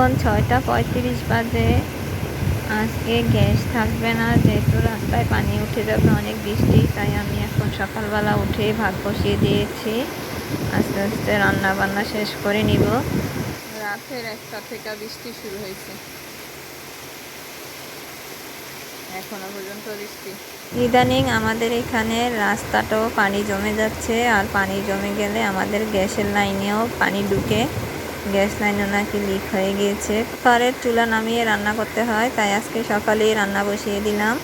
এখন ছয়টা পঁয়ত্রিশ বাজে। আজকে গ্যাস থাকবে না, যেহেতু রাস্তায় পানি উঠে যাবে, অনেক বৃষ্টি, তাই আমি এখন সকালবেলা উঠে ভাত বসিয়ে দিয়েছি। আস্তে আস্তে রান্না বান্না শেষ করে নিব। রাতের একটা থেকে বৃষ্টি শুরু হয়েছে। এখনও পর্যন্ত বৃষ্টি। ইদানিং আমাদের এখানে রাস্তাটাও পানি জমে যাচ্ছে, আর পানি জমে গেলে আমাদের গ্যাসের লাইনেও পানি ঢুকে। গ্যাস লাইনও নাকি লিক হয়ে গিয়েছে। খড়ের চুলা নামিয়ে রান্না করতে হয়, তাই আজকে সকালেই রান্না বসিয়ে দিলাম।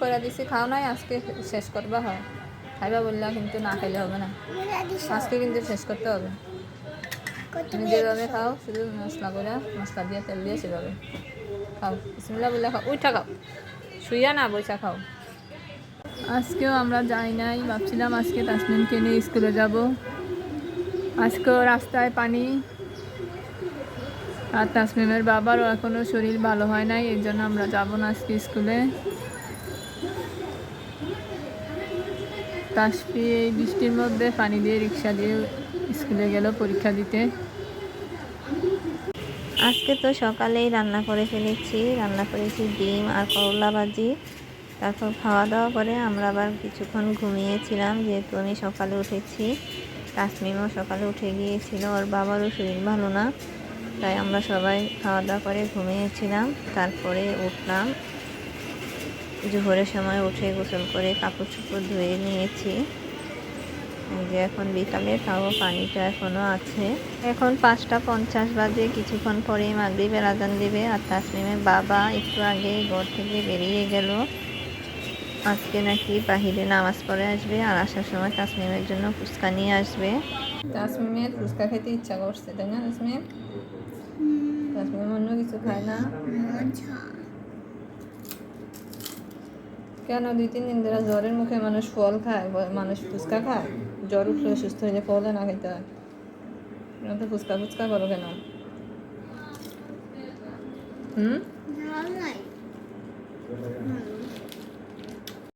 করে দিছি, খাও নাই, আজকে শেষ করবা, হয়। খাইবা বললা কিন্তু না খাইলে হবে না। আজকে কিন্তু শেষ করতে হবে। তুমি যেভাবে খাও, শুধু মশলা করে মশলা দিয়ে তেল দিয়ে সেভাবে। খাও। বিসমিল্লা বললে খাও। উঠা খাও। শুইয়া না বৈশা খাও। আজকেও আমরা যাই নাই, ভাবছিলাম আজকে তাসমিনকে নিয়ে স্কুলে যাব। আজকেও রাস্তায় পানি। আর তাসমিমের বাবারও এখনও শরীর ভালো হয় নাই এই জন্য আমরা যাব না আজকে স্কুলে। তাসপি এই বৃষ্টির মধ্যে পানি দিয়ে রিক্সা দিয়ে স্কুলে গেল পরীক্ষা দিতে। আজকে তো সকালেই রান্না করে ফেলেছি। রান্না করেছি ডিম আর করলা ভাজি। তারপর খাওয়া দাওয়া করে আমরা আবার কিছুক্ষণ ঘুমিয়েছিলাম, যেহেতু আমি সকালে উঠেছি। তাসমিমও সকালে উঠে গিয়েছিল, ওর বাবারও শরীর ভালো না, তাই আমরা সবাই খাওয়া দাওয়া করে ঘুমিয়েছিলাম। তারপরে উঠলাম। জোহরের সময় উঠে গোসল করে কাপড় চোপড় ধুয়ে নিয়েছি। যে এখন বিকালে, তাও পানিটা এখনও আছে। এখন পাঁচটা পঞ্চাশ বাজে, কিছুক্ষণ পরে মাগরিবের আজান দেবে, আর তাসমিমের বাবা একটু আগে ঘর থেকে বেরিয়ে গেল। আজকে নাকি বাহিরে নামাজ পড়ে আসবে আর আসার সময় তাসমিমের জন্য ফুচকা নিয়ে আসবে। তাসমিমের ফুচকা খেতে ইচ্ছা করছে তাই না তাসমিম? তাসমিম অন্য কিছু খায় না? কেন দুই তিন দিন ধরে জ্বরের মুখে মানুষ ফল খায় মানুষ ফুচকা খায়? জ্বর উঠলে সুস্থ হয়ে যায় ফলে না খেতে হয়। তো ফুচকা ফুচকা করো কেন? হুম?